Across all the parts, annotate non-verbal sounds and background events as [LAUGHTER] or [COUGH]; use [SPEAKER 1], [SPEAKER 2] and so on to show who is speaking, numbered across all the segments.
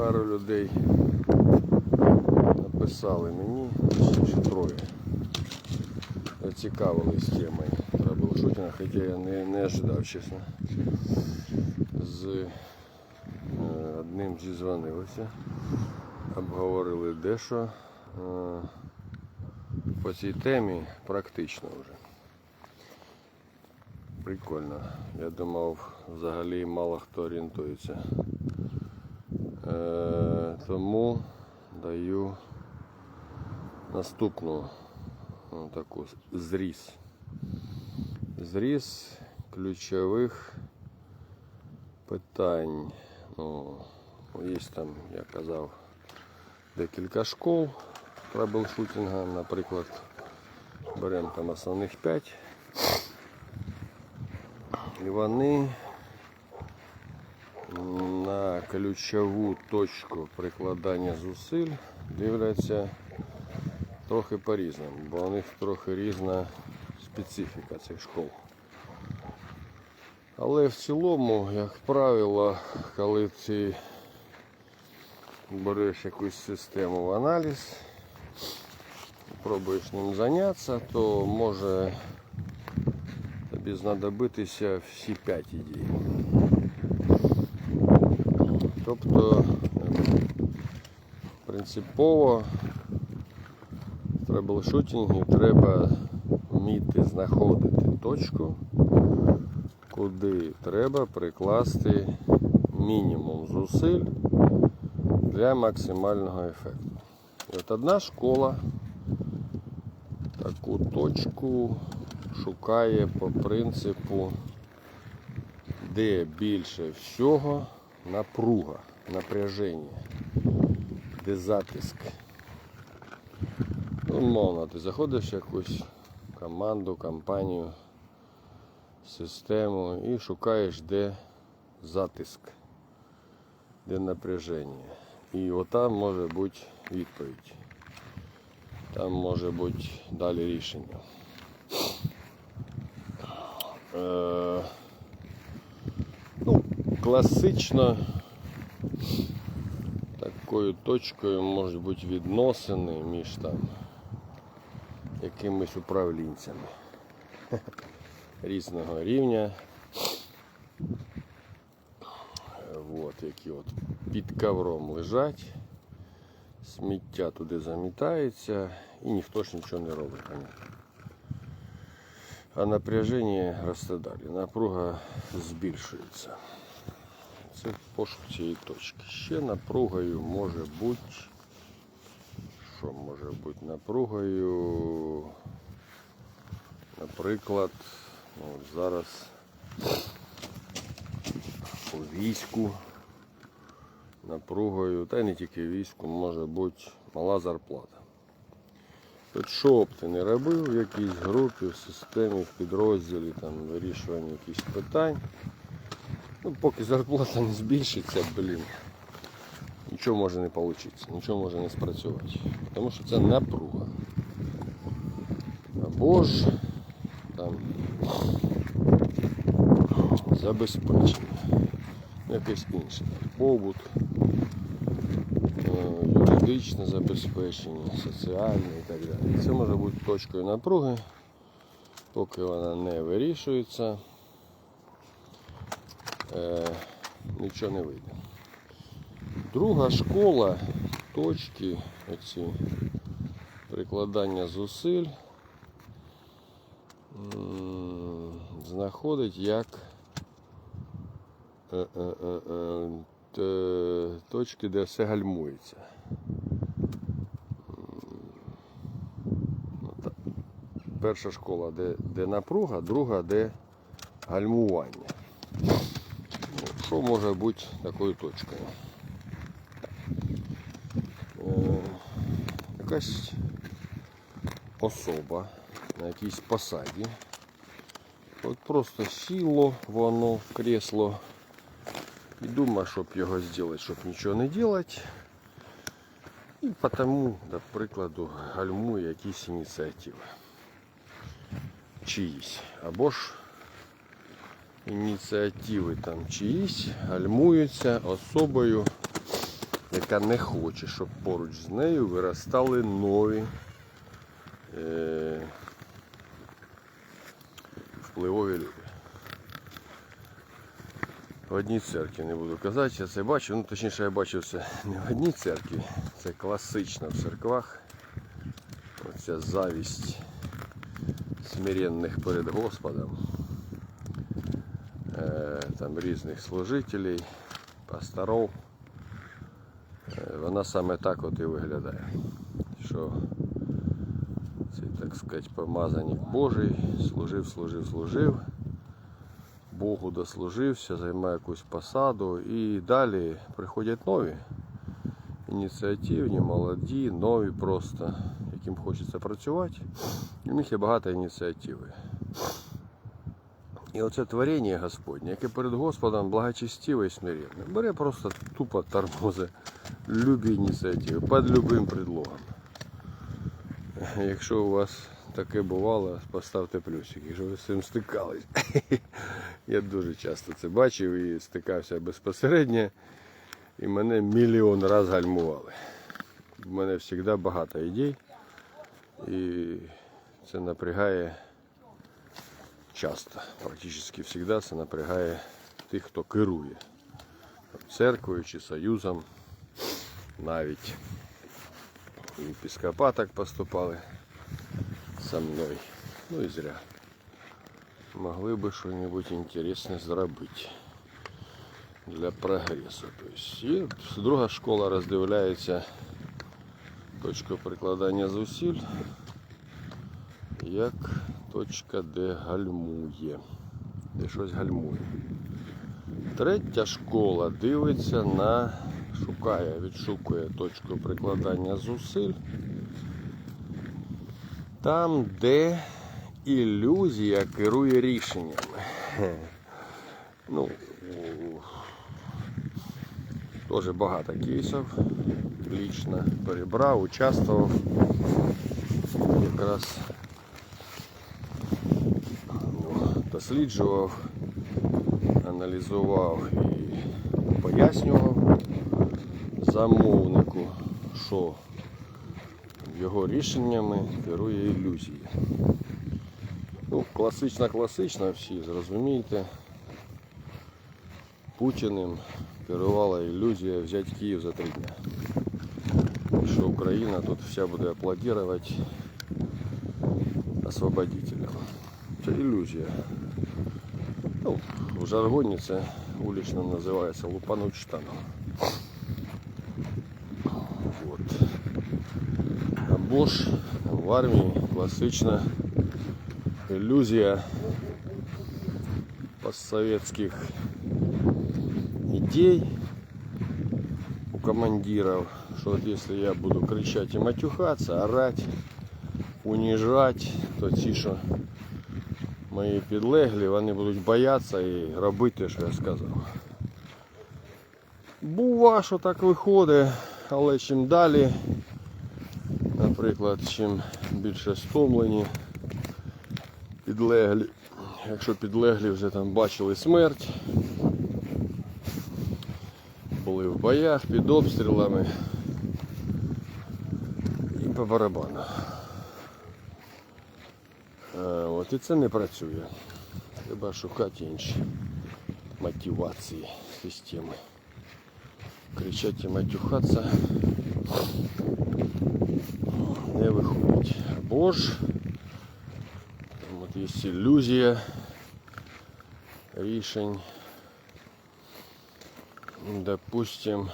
[SPEAKER 1] пару людей написали мені, точніше троє. Цікавились темою траблшутінга, хоча я не, не ожидав, чесно. З е, одним зізвонилися, обговорили дещо е, по цій темі практично вже. Прикольно. Я думав, взагалі мало хто орієнтується. Е, тому даю наступну ну, таку зріз. Зріз ключових питань. Ну, є там, я казав, декілька школ траблшутінга, наприклад, беремо там основних 5. І вони на ключову точку прикладання зусиль дивляться трохи по-різному, бо у них трохи різна специфіка цих школ. Але в цілому, як правило, коли ти береш якусь систему в аналіз, пробуєш ним зайнятися, то може тобі знадобитися всі п'ять ідей. Тобто принципово в траблшутінгі треба вміти знаходити точку, куди треба прикласти мінімум зусиль для максимального ефекту. І от одна школа таку точку шукає по принципу, де більше всього напруга, напряження, де затиск. Ну, мовно, ти заходиш в якусь команду, компанію, систему і шукаєш, де затиск, де напряження. І отам може бути відповідь. Там може бути далі рішення. Е, класично такою точкою можуть бути відносини між там якимись управлінцями [LAUGHS] різного рівня. От, які от під ковром лежать, сміття туди замітається і ніхто ж нічого не робить. А напряження росте далі. Напруга збільшується. Пошук цієї точки. Ще напругою може бути. Що може бути напругою? Наприклад, ну, зараз у війську напругою, та й не тільки війську, може бути мала зарплата. От що б ти не робив в якійсь групі, в системі, в підрозділі, там, вирішування якихось питань. Ну, поки зарплата не збільшиться, блін, нічого може не вийти, нічого може не спрацювати. Тому що це напруга. Або ж там забезпечення, якесь інше, побут, е, юридичне забезпечення, соціальне і так далі. Це може бути точкою напруги, поки вона не вирішується, е, нічого не вийде. Друга школа точки, оці прикладання зусиль знаходить як е, е, е, точки, де все гальмується. Перша школа, де, де напруга, друга, де гальмування. Ну, Що може бути такою точкою? Е, якась особа на якійсь посаді. От просто сіло воно в кресло і думає, щоб його зробити, щоб нічого не робити. І тому, до прикладу, гальмує якісь ініціативи. Чиїсь. Або ж ініціативи там чиїсь гальмуються особою, яка не хоче, щоб поруч з нею виростали нові е, впливові люди. В одній церкві не буду казати, я це бачив. Ну, точніше, я бачив це не в одній церкві, це класично в церквах. Оця завість смиренних перед Господом. Е, там різних служителей, пасторов. Е, Вона саме так от і виглядає. Що цей, так сказати, помазаник Божий служив, служив, служив. Богу дослужився, займає якусь посаду і далі приходять нові ініціативні, молоді, нові просто, яким хочеться працювати. В них є багато ініціативи. І оце творіння Господнє, яке перед Господом благочестиве і смиренне, бере просто тупо тормози любі ініціативи під любим предлогом. Якщо у вас таке бувало, поставте плюсик, якщо ви з цим стикались. [LAUGHS] Я дуже часто це бачив і стикався безпосередньо, і мене мільйон раз гальмували. У мене завжди багато ідей, і це напрягає часто, практично завжди це напрягає тих, хто керує церквою чи союзом навіть. І епископа так поступали со мною. Ну і зря. Могли бы что-нибудь интересное зробити для прогресу. Тобто, і друга школа роздивляється точку прикладання зусиль як точка, де гальмує, де щось гальмує. Третя школа дивиться на, шукає, відшукує точку прикладання зусиль там, де ілюзія керує рішеннями. [LAUGHS] Ну, теж багато кейсів. Лічно перебрав, участвував. Якраз ну, досліджував, аналізував і пояснював замовнику, що його рішеннями керує ілюзія. Ну, класична, класична, всі зрозумієте. Путіним керувала ілюзія взяти Київ за три дня. Що Україна тут вся буде аплодувати освободителям. Це ілюзія. Ну, в жаргоні це вулично називається лупануть штаном. Вот. Або ж в армії класична иллюзия постсоветских идей у командиров, что вот если я буду кричать и матюхаться, орать, унижать, то ті, що Мої підлеглі, вони будуть боятися і робити те, що я сказав. Бува, що так виходить, але чим далі, наприклад, чим більше стомлені, підлеглі. Якщо підлеглі вже там бачили смерть, були в боях під обстрілами і по барабану. Е, От і це не працює. Треба шукати інші мотивації системи. Кричати і матюхатися не виходить. Або ж там от є ілюзія рішень. Допустим,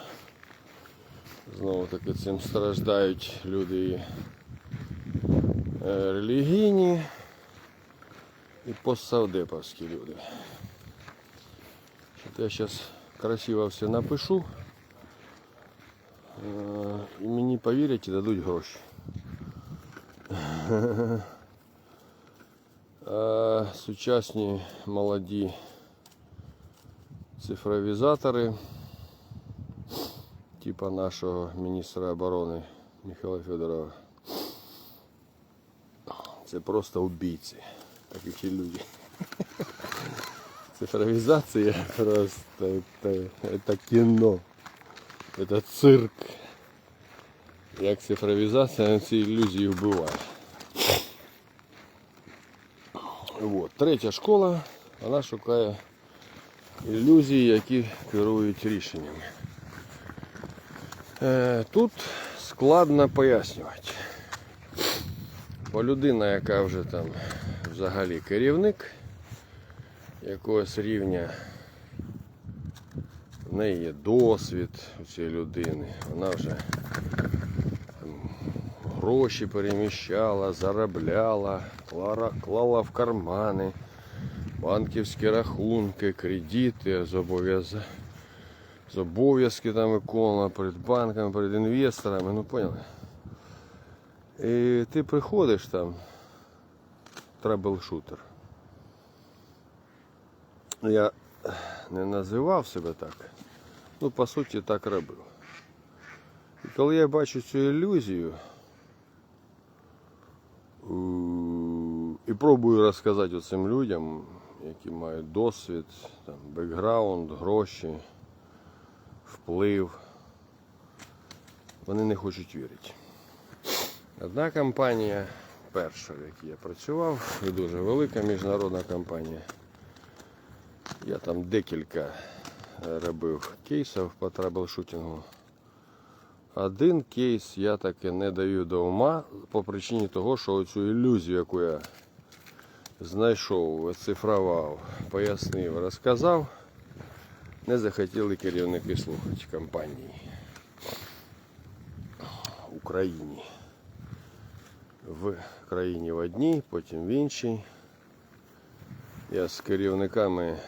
[SPEAKER 1] знову таки цим страждають люди е, релігійні і постсавдеповські люди. От я зараз красиво все напишу. Е, І мені повірять і дадуть гроші. [LAUGHS] А сучасні молоді цифровізатори, типа нашого міністра оборони Михайла Федорова. Це просто убійці. Таких і люди. Цифровізація просто це, це кіно. Це цирк. Як цифровізація ці ілюзії вбиває. От. Третя школа, вона шукає ілюзії, які керують рішеннями. Е, Тут складно пояснювати. Бо людина, яка вже там взагалі керівник якогось рівня, в неї є досвід у цієї людини, вона вже гроші переміщала, заробляла, клала, в кармани, банківські рахунки, кредити, зобов'язання. З там виконувала перед банками, перед інвесторами, ну поняли? І ти приходиш там, трабл-шутер. Я не називав себе так, ну по суті так робив. І коли я бачу цю ілюзію і пробую розказати цим людям, які мають досвід, там, бекграунд, гроші, вплив, вони не хочуть вірити. Одна компанія, перша, в якій я працював, і дуже велика міжнародна компанія. Я там декілька е, робив кейсів по траблшутингу. Один кейс я таки не даю до ума по причині того, що цю ілюзію, яку я знайшов, оцифрував, пояснив, розказав, не захотіли керівники слухати компанії в Україні. В країні в одній, потім в іншій. Я з керівниками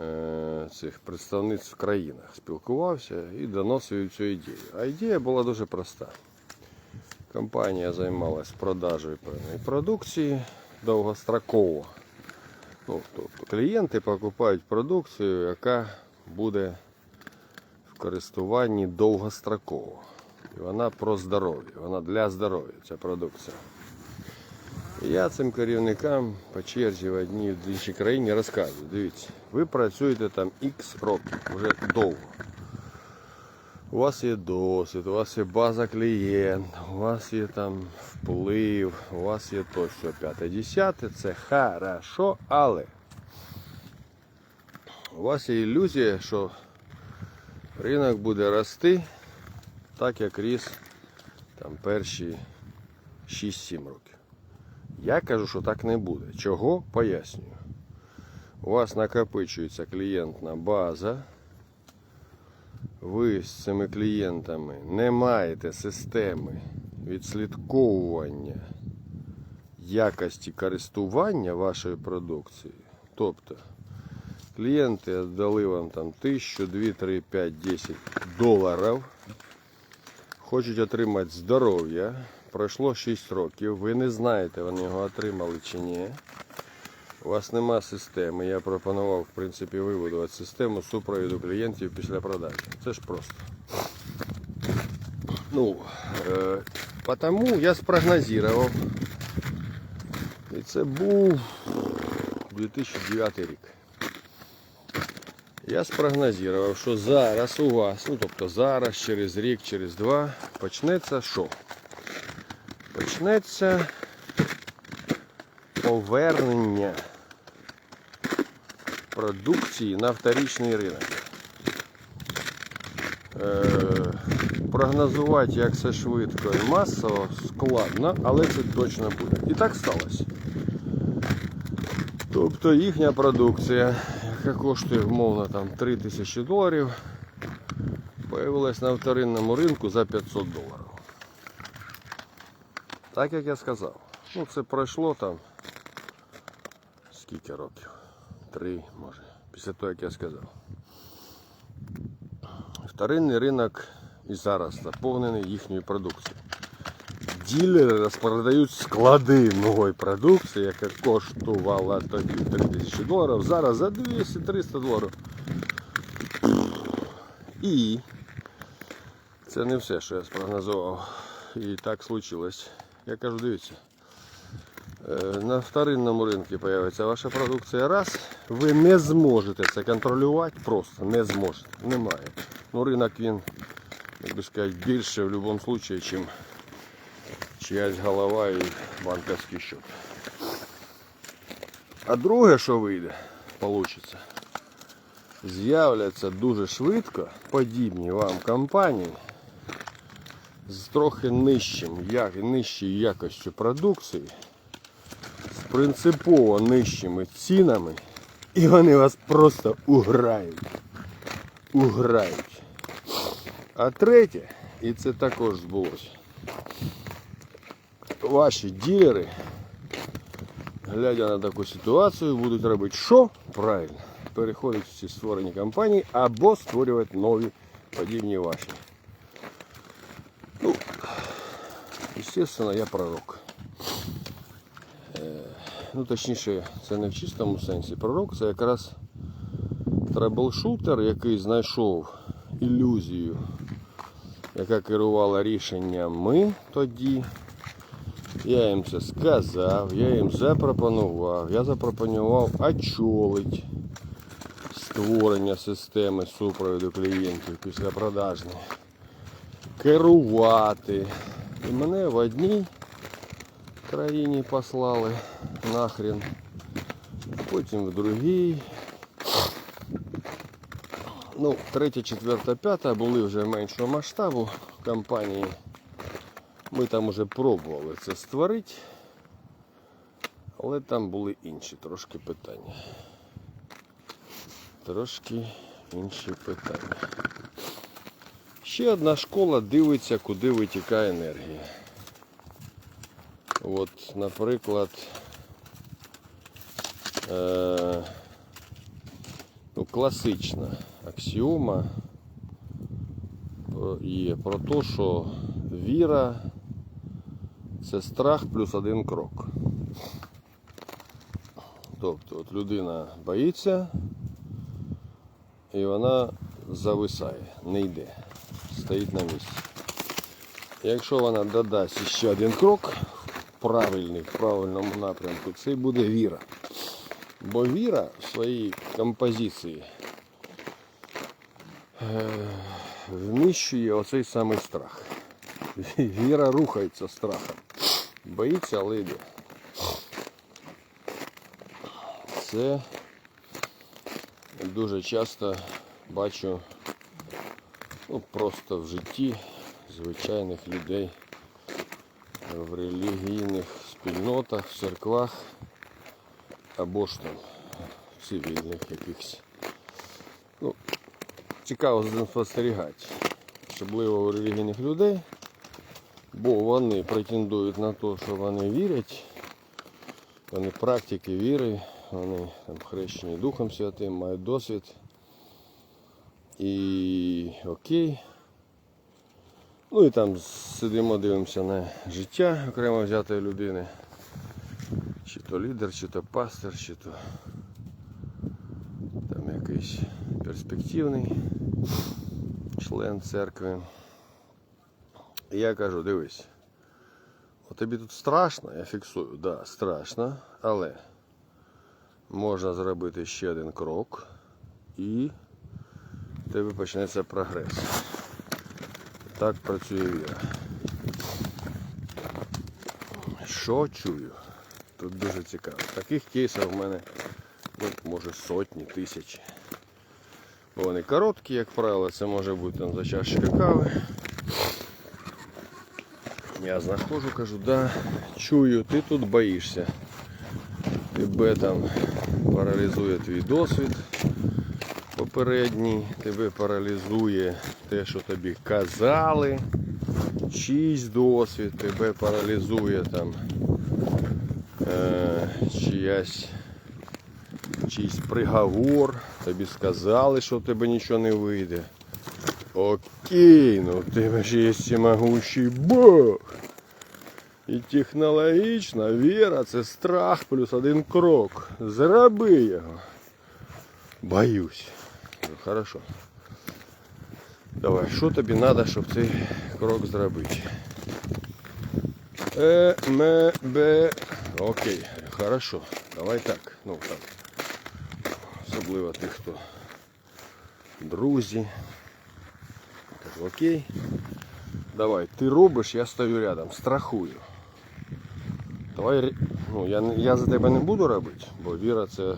[SPEAKER 1] е, цих представництв в країнах спілкувався і доносив цю ідею. А ідея була дуже проста. Компанія займалась продажею певної продукції довгостроково. Ну, тобто клієнти покупають продукцію, яка буде в користуванні довгостроково. І вона про здоров'я, вона для здоров'я, ця продукція. Я цим керівникам по черзі в одній в іншій країні розказую. Дивіться, ви працюєте там X років, вже довго. У вас є досвід, у вас є база клієнтів, у вас є там вплив, у вас є то, що п'яте, десяте, це хорошо, але у вас є ілюзія, що ринок буде рости так, як ріс там перші 6-7 років. Я кажу, що так не буде. Чого? Пояснюю. У вас накопичується клієнтна база. Ви з цими клієнтами не маєте системи відслідковування якості користування вашою продукцією. Тобто клієнти дали вам там 1000, 2, 3, 5, 10 доларів. Хочуть отримати здоров'я. Пройшло 6 років, ви не знаєте, вони його отримали чи ні. У вас нема системи. Я пропонував, в принципі, вибудувати систему супроводу клієнтів після продажі. Це ж просто. Ну, е, потому я спрогнозував. І це був 2009 рік. Я спрогнозував, що зараз у вас, ну тобто зараз, через рік, через два, почнеться що? Почнеться повернення продукції на вторичний ринок. Е, прогнозувати, як це швидко і масово, складно, але це точно буде. І так сталося. Тобто їхня продукція, яка коштує умовно там 3 тисячі доларів, появилась на вторинному ринку за 500 доларів. Так як я сказав. Ну це пройшло там скільки років? Три, може. Після того, як я сказав. Вторинний ринок і зараз заповнений їхньою продукцією. Ділери розпродають склади нової продукції, яка коштувала тоді 3000 доларів, зараз за 200-300 доларів. І це не все, що я спрогнозував. І так случилось. Я кажу, дивіться, Е, На вторинному ринку з'явиться ваша продукція. Раз, ви не зможете це контролювати, просто не зможете. Немає. Ну, ринок він, як би сказати, більше в будь-якому випадку, ніж чиясь голова і банківський счет. А друге, що вийде, вийде, з'являться дуже швидко подібні вам компанії з трохи нижчим, як, нижчою якостю продукції, з принципово нижчими цінами, і вони вас просто уграють. Уграють. А третє, і це також збулося. Ваші ділери, глядя на таку ситуацію, будуть робити що? Правильно. Переходити в ці створені компанії або створювати нові подібні ваші. Ну, естественно, я пророк. Е, ну, точніше, це не в чистому сенсі пророк, це якраз траблшутер, який знайшов ілюзію, яка керувала рішеннями тоді. Я їм це сказав, я їм запропонував. Я запропонував очолить створення системи супроводу клієнтів після продажної. Керувати. І мене в одній країні послали нахрен, потім в другій. Ну, третя, четверта, п'ята були вже меншого масштабу компанії. Ми там уже пробували це створити, але там були інші трошки питання. Трошки інші питання. Ще одна школа дивиться, куди витікає енергія. От, наприклад, е, ну, класична аксіома є про те, що віра це страх плюс один крок. Тобто от людина боїться і вона зависає, не йде, стоїть на місці. Якщо вона додасть ще один крок правильний, в правильному напрямку, це буде віра. Бо віра в своїй композиції е, вміщує оцей самий страх. [LAUGHS] Віра рухається страхом. Боїться, але йде. Це дуже часто бачу ну, просто в житті звичайних людей в релігійних спільнотах, в церквах або ж там цивільних якихось. Ну, цікаво спостерігати, особливо у релігійних людей, бо вони претендують на те, що вони вірять, вони практики віри, вони там хрещені Духом Святим, мають досвід. І окей. Ну і там сидимо, дивимося на життя окремо взятої людини. Чи то лідер, чи то пастор, чи то там якийсь перспективний член церкви. І я кажу, дивись, от тобі тут страшно, я фіксую, да, страшно, але можна зробити ще один крок і в тебе почнеться прогрес. Так працює віра. Що чую? Тут дуже цікаво. Таких кейсів в мене ну, може сотні, тисячі. Вони короткі, як правило, це може бути там за чашечка кави. Я знаходжу, кажу, да, чую, ти тут боїшся. Тебе там паралізує твій досвід попередній, тебе паралізує те, що тобі казали, чийсь досвід, тебе паралізує там е, чиясь, чийсь приговор, тобі сказали, що в тебе нічого не вийде. Окей, ну в тебе ж є всемогущий Бог. І технологічна віра це страх плюс один крок. Зроби його. Боюсь. Ну, Хорошо. Давай, що тобі треба, щоб цей крок зробити? Е, ме, бе. Окей, хорошо. Давай так. Ну так. Особливо тих, хто друзі. Кажу, окей. Давай, ти робиш, я стою рядом, страхую. Давай, ну, я, я за тебе не буду робити, бо віра це е,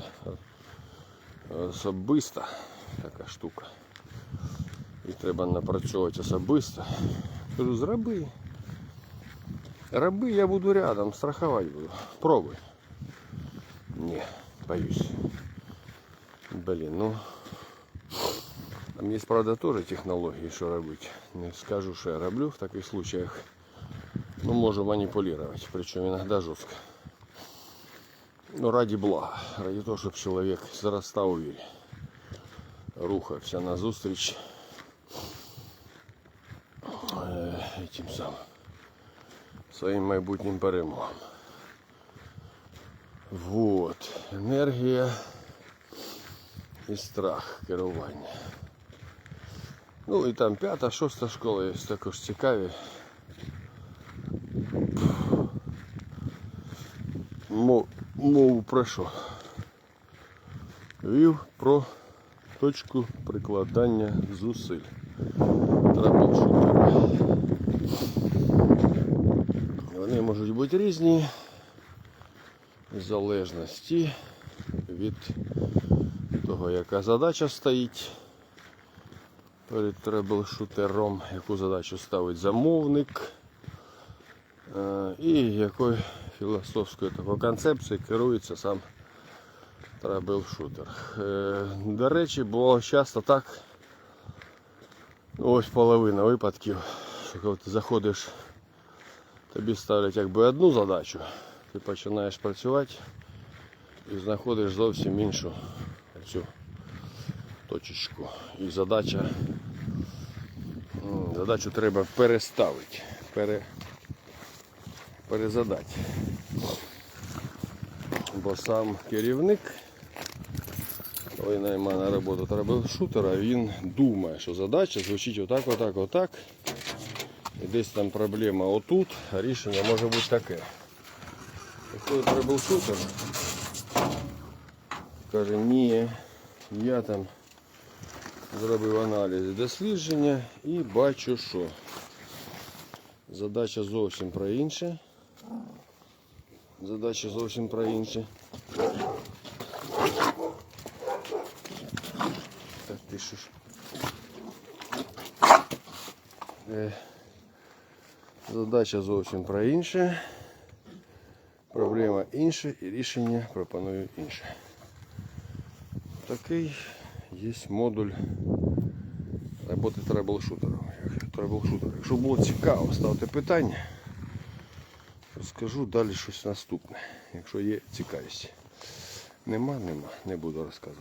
[SPEAKER 1] особиста така штука. І треба напрацьовувати особисто. Кажу, зроби. Роби, я буду рядом, страховать буду. Пробуй. Не, боюсь. Блин, ну. Там есть, правда, тоже технологии, что робить. Не скажу, что я роблю в таких случаях. Ну, можу манипулировать, причем иногда жестко. Ну, ради блага, ради того, щоб чоловік зростав у вірі. Рухався назустріч е, тим самим своїм майбутнім перемогам. Вот. Енергія і страх керування. Ну і там п'ята, шоста школа є також цікаві. Мов, мову про що? Вів про точку прикладання зусиль. Траблшутера. Вони можуть бути різні в залежності від того, яка задача стоїть перед треблшутером, яку задачу ставить замовник е, і якою філософською такою концепцією керується сам треблшутер. Е, До речі, було часто так, ну, ось половина випадків, що коли ти заходиш Тобі ставлять якби одну задачу, ти починаєш працювати і знаходиш зовсім іншу цю точечку. І задача, задачу треба переставити, пере, перезадати. Бо сам керівник, коли наймає на роботу трэбл-шутера, він думає, що задача звучить отак, отак, отак. І десь там проблема отут, а рішення може бути таке. Приходить трэбл-шутер, каже, ні, я там зробив аналіз дослідження і бачу, що задача зовсім про інше. Задача зовсім про інше. Так? Е, Задача зовсім про інше. Проблема інша і рішення пропоную інше. Такий є модуль роботи трэблшутером. Трэблшутер. Якщо було цікаво, ставте питання. Розкажу далі щось наступне, якщо є цікавість. Нема, нема, не буду розказувати.